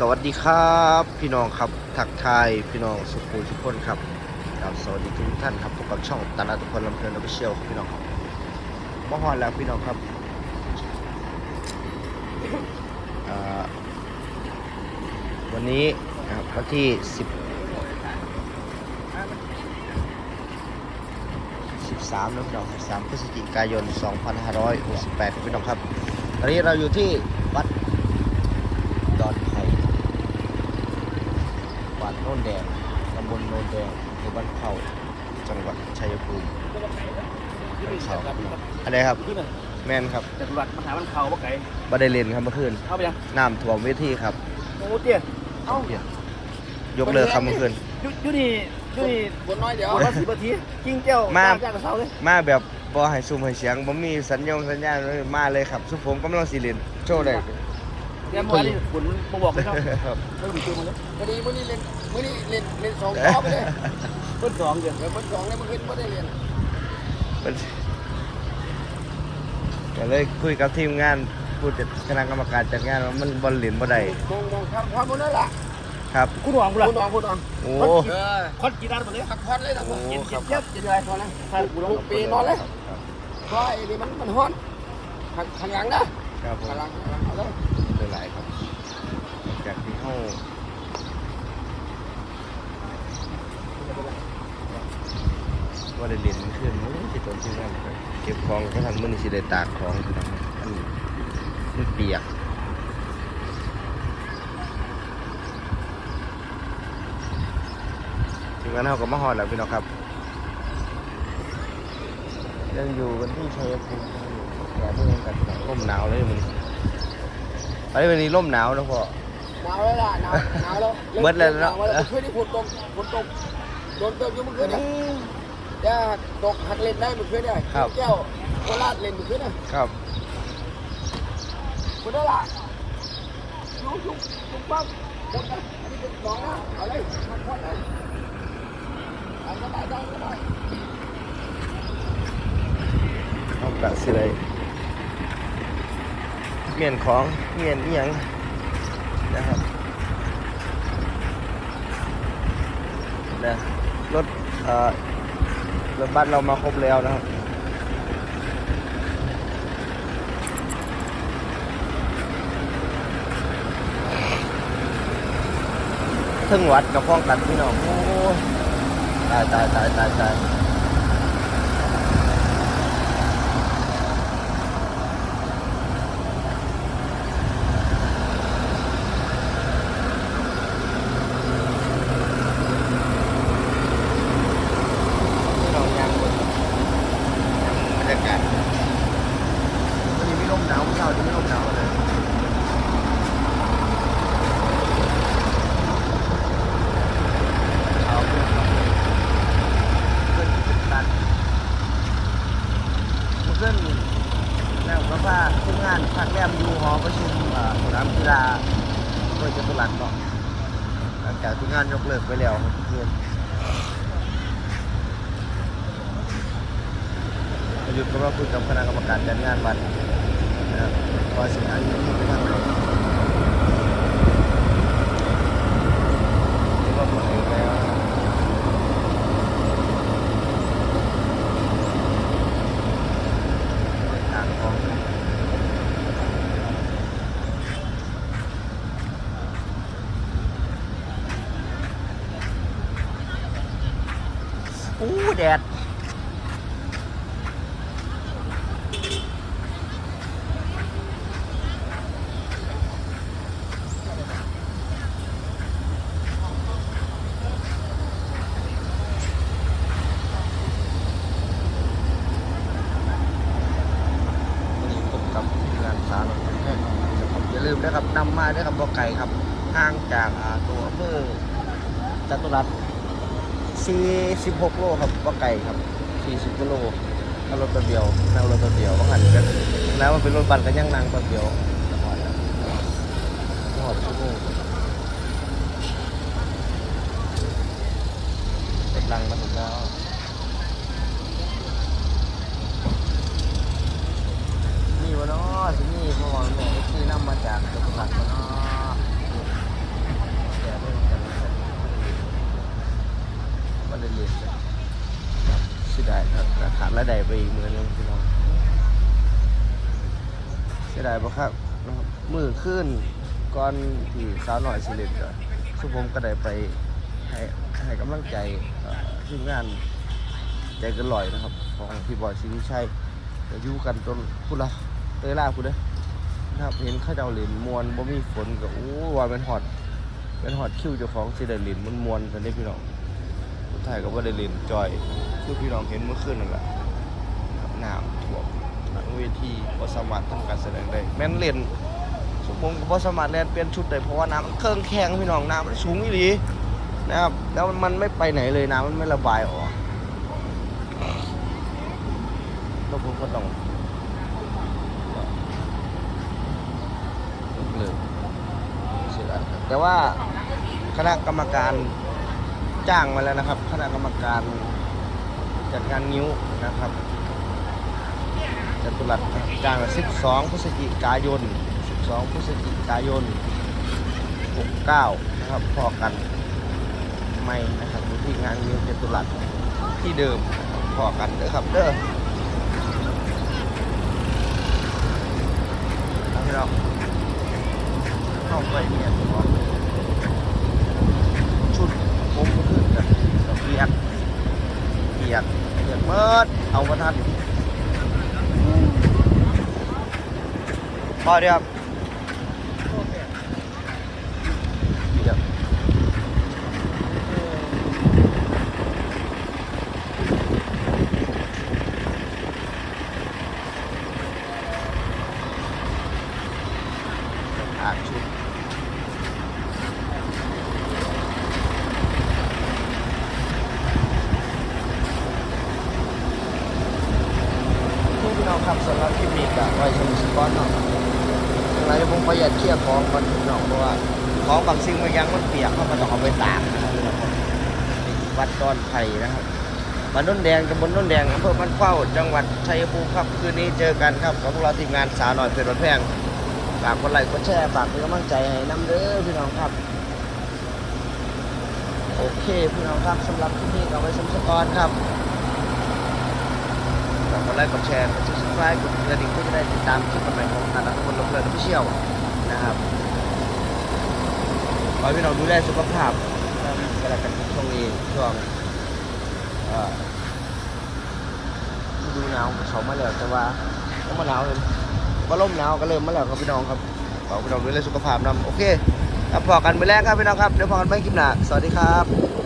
สวัสดีครับ พี่น้องครับทักทายพี่น้องสุขุมทุกคนครับครับสวัสดีทุกท่านครับพบกับช่องตลาดทุกคนลำเพลินออฟฟิเชียลครับพี่น้องครับมาฮอดแล้วพี่น้องครับวันนี้นะครับวันที่10 13นะพี่น้อง13พฤศจิกายน2568ครับแปดพี่น้องครับตอนนี้เราอยู่ที่วัดดอนไผ่ วัดโน่น แดงตำบลโน่นแดงอำเภอบ้านเข้าจังหวัดชัยภูมิบ้านเขาอะไรครับขึ้นเลยแม่นครับจากวัดมหาบันเขาว่าไก่บัไดเลนครับเมื่อคืนเข้าไปยังน้ำท่วมเวทีครับโอ้เตี้ยเอ้ายกเลิกครับเมื่อคืนยุยุนี่ยุนี่บนน้อยเดี๋ยวบนละสิบนาทีกิ้งแก้วมาจากกระเช้าเลยมาแบบบ่ให้ซุ่มให้เสียงบ่มีสัญญงสัญญาณเลยมาเลยครับสุผมกำลังสิเล่นโชว์ได้ แกมวยนี่ฝนมาบอกเลยครับครับเริ่มตื่นมาเลยพอดีมื้อนี้เล่นมื้อนี้เล่นเล่นสองรอบไปเลยเพิ่นสองเดือนเดี๋ยวเพิ่นสองแล้วมันขึ้นบ่ได้เล่นมันก็เลยคุยกับทีมงานผู้จัดคณะกรรมการจัดงานว่ามันบอลเล่นบ่ได้มองมองข้ามความบนนั่นล่ะครับคุณหวังกูล่ะคุณน้องคุณน้องโอ้เออคอนกีฬาหมดเลยพักผ่อนเลยทั้งหมดเย็นครัเย็บนเย็นเย็นอะไรพอแล้วใช่กูร้องปีนอนเลยเพราะไอ้นี่มันมันฮ้อนข้างข้างหลังนะครับผมข้างหลังข้างหลังเอาเลย หลายๆครับจากที่เข้า ว่าได้เรียนขึ้นโอ้ยสิตนที่นั่นครับเก็บของก็ทันมื้อนี้สิได้ตากของพี่น้องอันมันเปียกถึงนั้นเราก็มาฮอดแล้วพี่น้องครับยังอยู่กันที่ชัยภูมิแก่เมื่อกันร่มหนาวเลยมันไอ้วันนี้ร่มหนาวนะพ่อหนาวแล้วล่ะหนาวหนาวแล้วเบิดเลยเนาะหวแล้วคืนนี้ฝนตกฝนตกโดนเติมอยู่เมื่อคืนเนี่ย จะตกหักเล่นได้เมื่อคืนเนี่ยแก้วโคราชเล่นเมื่อคืนเนี่ยครับคุณนั่นล่ะยุกยุกยุกปั๊บหมดนะอันนี้เป็นสองนะเอาเลยพักผ่อนเลยเอาสบายใจสบายเอากะสิเลยเมียนของเมียนอีหยังนะครับนะรถเอ่อ รถบัสเรามาครบแล้วนะครับถึงวัดกับพ้องกันพี่น้องโอ้ตายตายตายตายตาย เรายังบนบรรยากาศวันนี้ไม่ร่มหนาวเมื่อเช้านี้ไม่ร่มหนาวเลยเช้าเพื่อนครับเพื่อนที่เป็นตันเพื่อนแล้วก็ว่าทีมงานพักแรมอยู่หอประชุมอ่าสนามกีฬาโดยจตุรัสเนาะ หลังจากที่งานยกเลิกไปแล้วเพื่อนประยุทธ์ก็มาคุยกับคณะกรรมการจัดงานวัดนะครับว่าสิ่งอันนี้ที่ท่านครับที่ว่าหมดเองแล้วทางของอู้แดด วันนี้พบกับงานสารพัดแพทย์นะครั บอย่าลืมนะครับนำมาด้วยครับบ่อไก่ครับ ห่างจากตัวอำเภอจตุรัส 46 โลครับบ่อไก่ครับ40กิโลนั่งรถตัวเดียวนั่งรถตัวเดียวก็หันกันแล้วมันเป็นรถบัสก็ยังนั่งตัวเดียวหอดแล้วหอดชั่วโมงเป็นลังมาถึงแล้วนี่วะเนาะที่นี่พ่อแม่ที่นำมาจากจังหวัดเนาะ ถามรายได้ไปอีกมือนึงพี่น้องเสียดายบ่ครับนะครับมือขึ้นก่อนที่สาวหน่อยสิเล็กก็สุผมก็ได้ไปให้ให้กำลังใจเอ่ทีมงานใจเกันลอยนะครับ ของพี่บอยสิริชัยก็อยู่กันจนพูดละเตยล่าพูดเด้อนะครับเห็นข้าเจ้าเหรียญมวนบ่มีฝนก็โอ้ว่าเป็นฮอดเป็นฮอดคิวเจ้าของสิได้เหรียญมันมวนกันได้พี่น้อง สุดท้ายก็บ่ได้เล่นจอยคือพี่น้องเห็นเมื่อคืนนั่นแหละครับน้ำท่วมหลังเวทีบ่สามารถทำการแสดงได้แม่นเล่นสมมติก็บ่สามารถเล่นเปลี่ยนชุดได้เพราะว่าน้ำมันเครื่องแข็งพี่น้องน้ำมันสูงอีหลีนะครับแล้วมันไม่ไปไหนเลยน้ำมันไม่ระบายออกแล้วผมก็ต้องเลิกเสียดายแต่ว่าคณะกรรมการ จ้างมาแล้วนะครับ คณะกรรมการจัดงานนิ้วนะครับจัตุรัสจ้างมา12 พฤศจิกายน 12 พฤศจิกายน 69 นะครับพอกันไม่นะครับอยู่ที่งานนิ้วจัตุรัสที่เดิมพอกันเด้อครับเด้อเอาพี่น้องเข้าไปเนี่ยก่อน ชุดผมก็คือกันเปียกเปียกเปียกเมิ ดเอาประทันพอเดียวครับเปียกอาบชุด พี่น้องครับสำหรับคลิปนี้ก็ไว้ชมสปอนเนาะยังไง เดี๋ยวผมประหยัดเคลียร์ของก่อนพี่น้องเพราะว่าของบางสิ่งบางอย่างมันเปียกเขามันต้องเอาไปตากนะครับพี่น้องวัดดอนไผ่นะครับบ้านโนนแดงตำบลโนนแดงอำเภอมันเข้าจังหวัดชัยภูมิครับคืนนี้เจอกันครับกับพวกเราทีมงานสาวหน่อยเพชรบ้านแพงฝากกดไลค์กดแชร์ฝากเป็นกำลังใจให้น้ำเด้อพี่น้องครับ โอเคพี่น้องครับสำหรับคลิปนี้ก็ไว้ชมสปอนครับฝากกดไลค์กดแชร์กด subscribe กดกระดิ่งเพื่อจะได้ติดตามคลิปใหม่ของทางนักคนลงเรือพิเชี่ยว นะครับขอให้พี่น้องดูแลสุขภาพกันแล้วกันช่วงนี้ช่วงฤดูหนาวเขามาแล้วแต่ว่ายังมาหนาวเลยว่าลมหนาวก็เริ่มมาแล้วครับพี่น้องครับขอพี่น้องดูแลสุขภาพนำโอเคครับพอกันไปแล้วครับพี่น้องครับเดี๋ยวพอกันไปคลิปหน้าสวัสดีครับ